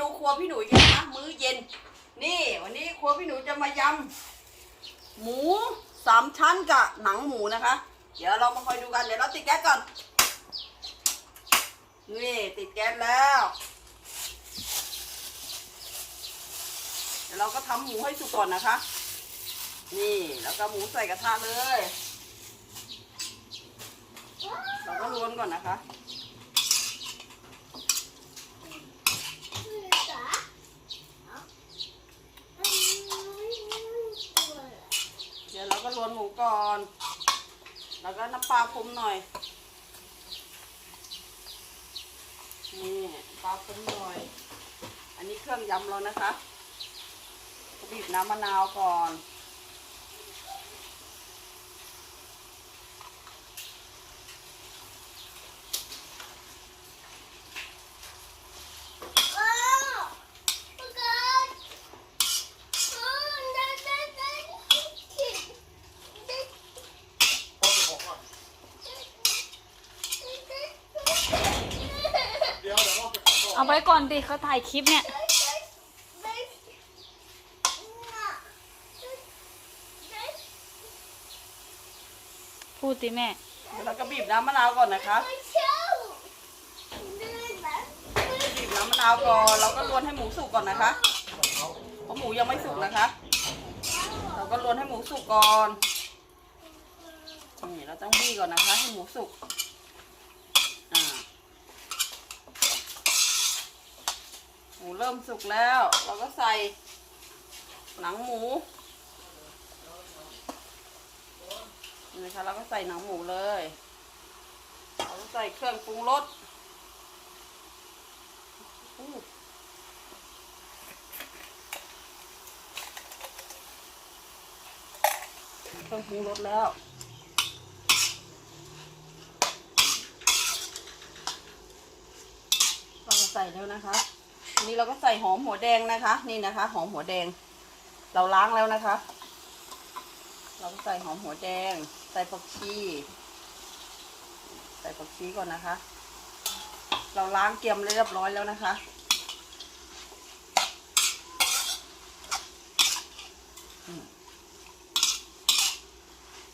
นูครัวพี่หนูกันนะมื้อเย็น นี่ วันนี้ครัวพี่หนูจะมายำหมูสามชั้นกับหนังหมูนะคะ เดี๋ยวเรามาคอยดูกันเดี๋ยวเราติดแก๊สก่อนนี่ติดแก๊สแล้วเดี๋ยวเราก็ทำหมูให้สุกก่อนนะคะ นี่แล้วก็หมูใส่กระทะเลย เราก็ล้วนก่อนนะคะ เดี๋ยวเราก็ลวนหมูก่อน แล้วก็น้ำปลาคุมหน่อย นี่ปลาคุมหน่อย อันนี้เครื่องยำเรานะคะบีบน้ำมะนาวก่อน เดี๋ยวเดี๋ยว เอาไว้ก่อนดิเขาถ่ายคลิปเนี่ย พูดดิแม่ เดี๋ยวเราก็บีบน้ำมะนาวก่อนนะคะบีบน้ำมะนาวก่อนเราก็ล้วนให้หมูสุกก่อนนะคะเพราะหมูยังไม่สุกนะคะ เราก็ล้วนให้หมูสุกก่อนนี่เราต้องบี้ก่อนนะคะ ให้หมูสุกอ่าหมู เริ่มสุกแล้ว เราก็ใส่หนังหมูนะคะเราก็ใส่หนังหมูเลยเราก็ใส่เครื่องปรุงรสเครื่องปรุงรสแล้วเราใส่แล้วนะคะ นนี้เราก็ใส่หอมหัวแดงนะคะ นี่นะคะ หอมหัวแดง เราล้างแล้วนะคะ เราก็ใส่หอมหัวแดง ใส่ผักชี ใส่ผักชีก่อนนะคะ เราล้างเกรียมเรียบร้อยแล้วนะคะ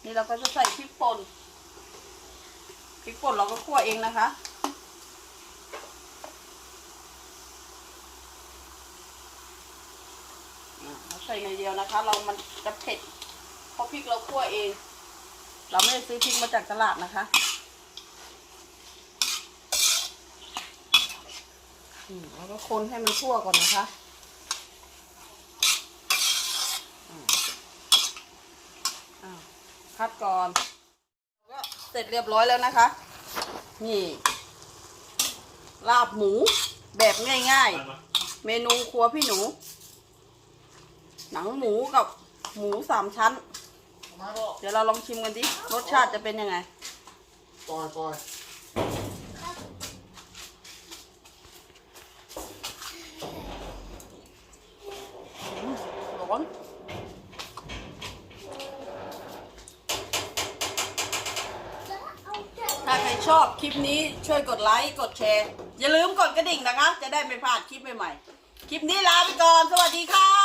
นี่เราก็จะใส่พริกป่น พริกป่นเราก็คั่วเองนะคะ อะเรา ใส่ในอยเดียวนะคะ เรามันจะเผ็ดเพราะพริกเราคั่วเอง เราไม่ได้ซื้อพริกมาจากตลาดนะคะแล้วก็คนให้มันทั่วก่อนนะคะคัดก่อนก็เสร็จเรียบร้อยแล้วนะคะ นี่ ลาบหมูแบบง่ายๆ เมนูครัวพี่หนู หนังหมูกับหมูสามชั้นมาก็เดี๋ยวเราลองชิมกันดิ รสชาติจะเป็นยังไงปล่อยปล่อยร้อนถ้าใครชอบคลิปนี้ช่วยกดไลค์ กดแชร์ อย่าลืมกดกระดิ่งนะคะ จะได้ไม่พลาดคลิปใหม่ๆ คลิปนี้ลาไปก่อน สวัสดีค่ะ